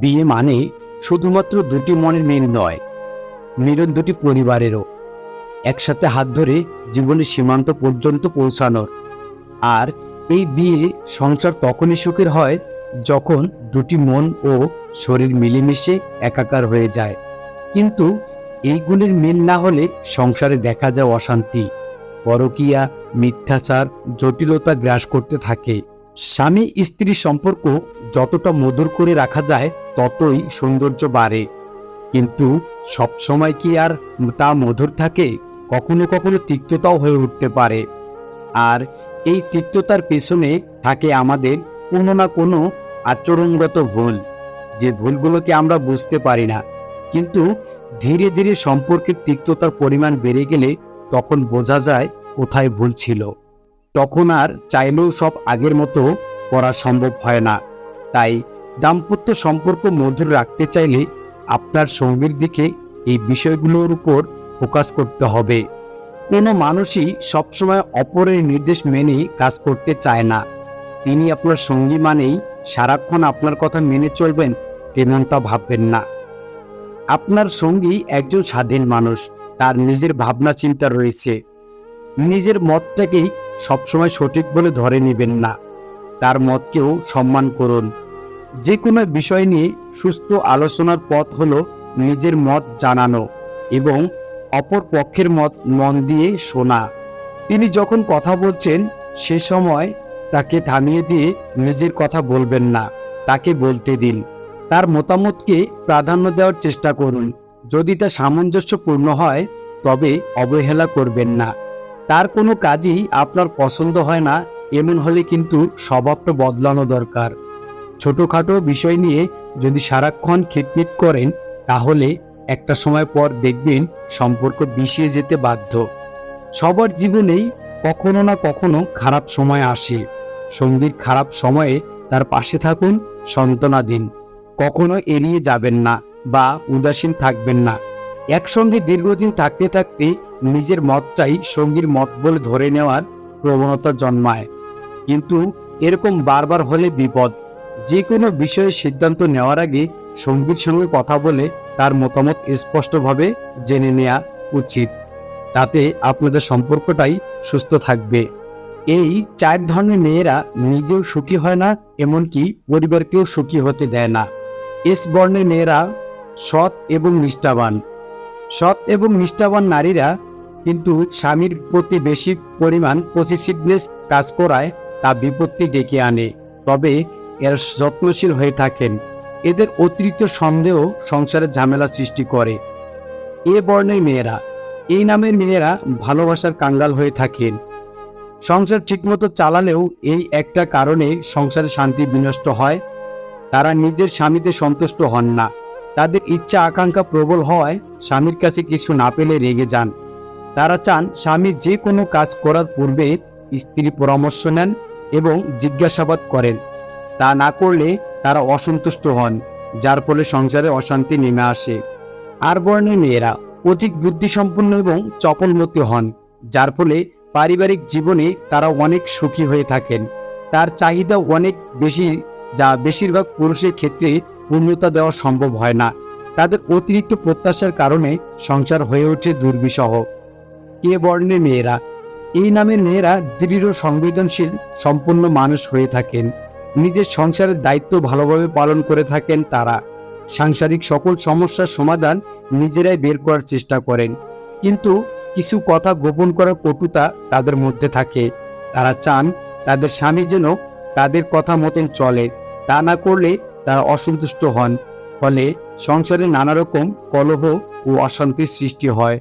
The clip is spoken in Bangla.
বিয়ে মানে শুধুমাত্র দুটি মনের মিল নয়, মিলন দুটি পরিবারেরও। একসাথে হাত ধরে জীবনের সীমান্ত পর্যন্ত পৌঁছানোর। আর এই বিয়ে সংসার তখনই সুখের হয় যখন দুটি মন ও শরীর মিলেমিশে একাকার হয়ে যায়। কিন্তু এইগুলির মিল না হলে সংসারে দেখা যায় অশান্তি, পরকীয়া, মিথ্যাচার, জটিলতা গ্রাস করতে থাকে। স্বামী স্ত্রীর সম্পর্ক যতটা মধুর করে রাখা যায় ততই সৌন্দর্য বাড়ে। কিন্তু সবসময় কি আর তা মধুর থাকে? কখনো কখনো তিক্ততাও হয়ে উঠতে পারে। আর এই তিক্ততার পেছনে থাকে আমাদের কোনো না কোনো আচরণগত ভুল, যে ভুলগুলোকে আমরা বুঝতে পারি না। কিন্তু ধীরে ধীরে সম্পর্কের তিক্ততার পরিমাণ বেড়ে গেলে তখন বোঝা যায় কোথায় ভুল ছিল। তখন আর চাইলেও সব আগের মতো করা সম্ভব হয় না। তাই দাম্পত্য সম্পর্ক মধুর রাখতে চাইলে আপনার সঙ্গীর দিকে এই বিষয়গুলোর উপর ফোকাস করতে হবে। কোনো মানুষই সবসময় অপরের নির্দেশ মেনে কাজ করতে চায় না। তিনি আপনার সঙ্গী মানেই সারাক্ষণ আপনার কথা মেনে চলবেন তেমনটা ভাববেন না। আপনার সঙ্গী একজন স্বাধীন মানুষ, তার নিজের ভাবনা চিন্তা রয়েছে। নিজের মতটাকেই সবসময় সঠিক বলে ধরে নেবেন না। তার মতকেও সম্মান করুন। যে কোনো বিষয় নিয়ে সুস্থ আলোচনার পথ হল নিজের মত জানানো এবং অপর পক্ষের মত মন দিয়ে শোনা। তিনি যখন কথা বলছেন, সে সময় তাকে থামিয়ে দিয়ে নিজের কথা বলবেন না, তাকে বলতে দিন। তার মতামতকে প্রাধান্য দেওয়ার চেষ্টা করুন। যদি তা সামঞ্জস্যপূর্ণ হয়, তবে অবহেলা করবেন না। তার কোনো কাজই আপনার পছন্দ হয় না, এমন হলে কিন্তু স্বভাবটা বদলানো দরকার। ছোটখাটো বিষয় নিয়ে যদি সারাক্ষণ খিটমিট করেন, তাহলে একটা সময় পর দেখবেন সম্পর্ক বিষিয়ে যেতে বাধ্য। সবার জীবনেই কখনো না কখনো খারাপ সময় আসে। সঙ্গীর খারাপ সময়ে তার পাশে থাকুন, সান্ত্বনা দিন। কখনো এড়িয়ে যাবেন না বা উদাসীন থাকবেন না। একসঙ্গে দীর্ঘদিন থাকতে থাকতে নিজের মতটাই সঙ্গীর মত বলে ধরে নেওয়ার প্রবণতা জন্মায়। কিন্তু এরকম বারবার হলে বিপদ। যে কোনো বিষয়ে সিদ্ধান্ত নেওয়ার আগে সঙ্গীর সঙ্গে কথা বলে তার মতামত স্পষ্টভাবে জেনে নেওয়া উচিত। তাতে আপনাদের সম্পর্কটাই সুস্থ থাকবে। এই চার ধরনের মেয়েরা নিজেও সুখী হয় না, এমনকি পরিবারকেও সুখী হতে দেয় না। এস বর্ণের মেয়েরা সৎ এবং নিষ্ঠাবান। সৎ এবং নিষ্ঠাবান নারীরা কিন্তু স্বামীর প্রতি বেশি পরিমাণ পজিটিভনেস কাজ করায় তা বিপত্তি ডেকে আনে। তবে এরা যত্নশীল হয়ে থাকেন। এদের অতিরিক্ত সন্দেহ সংসারের ঝামেলা সৃষ্টি করে। এ বর্ণের মেয়েরা, এই নামের মেয়েরা ভালোবাসার কাঙ্গাল হয়ে থাকেন। সংসার ঠিকমতো চালালেও এই একটা কারণে সংসারে শান্তি বিনষ্ট হয়। তারা নিজের স্বামীতে সন্তুষ্ট হন না। তাদের ইচ্ছা আকাঙ্ক্ষা প্রবল হওয়ায় স্বামীর কাছে কিছু না পেলে রেগে যান। তারা চান স্বামী যে কোনো কাজ করার পূর্বে স্ত্রী পরামর্শ নেন এবং জিজ্ঞাসাবাদ করেন। তা না করলে তারা অসন্তুষ্ট হন, যার ফলে সংসারে অশান্তি নেমে আসে। আর বর্ণের মেয়েরা অধিক বুদ্ধিসম্পন্ন এবং চপলমতি হন, যার ফলে পারিবারিক জীবনে তারা অনেক সুখী হয়ে থাকেন। তার চাহিদা অনেক বেশি, যা বেশিরভাগ পুরুষের ক্ষেত্রে পূর্ণতা দেওয়া সম্ভব হয় না। তাদের অতিরিক্ত প্রত্যাশার কারণে সংসার হয়ে ওঠে দুর্বিষহ। কে বর্ণের মেয়েরা? এই নামের মেয়েরা দৃঢ়, সংবেদনশীল, সম্পূর্ণ মানুষ হয়ে থাকেন। নিজের সংসারের দায়িত্ব ভালোভাবে পালন করে থাকেন তারা। সাংসারিক সকল সমস্যার সমাধান নিজেরাই বের করার চেষ্টা করেন। কিন্তু কিছু কথা গোপন করার কটুতা তাদের মধ্যে থাকে। তারা চান তাদের স্বামী যেন তাদের কথা মতন চলে। তা না করলে তারা অসন্তুষ্ট হন। ফলে সংসারে নানা রকম কলহ ও অশান্তির সৃষ্টি হয়।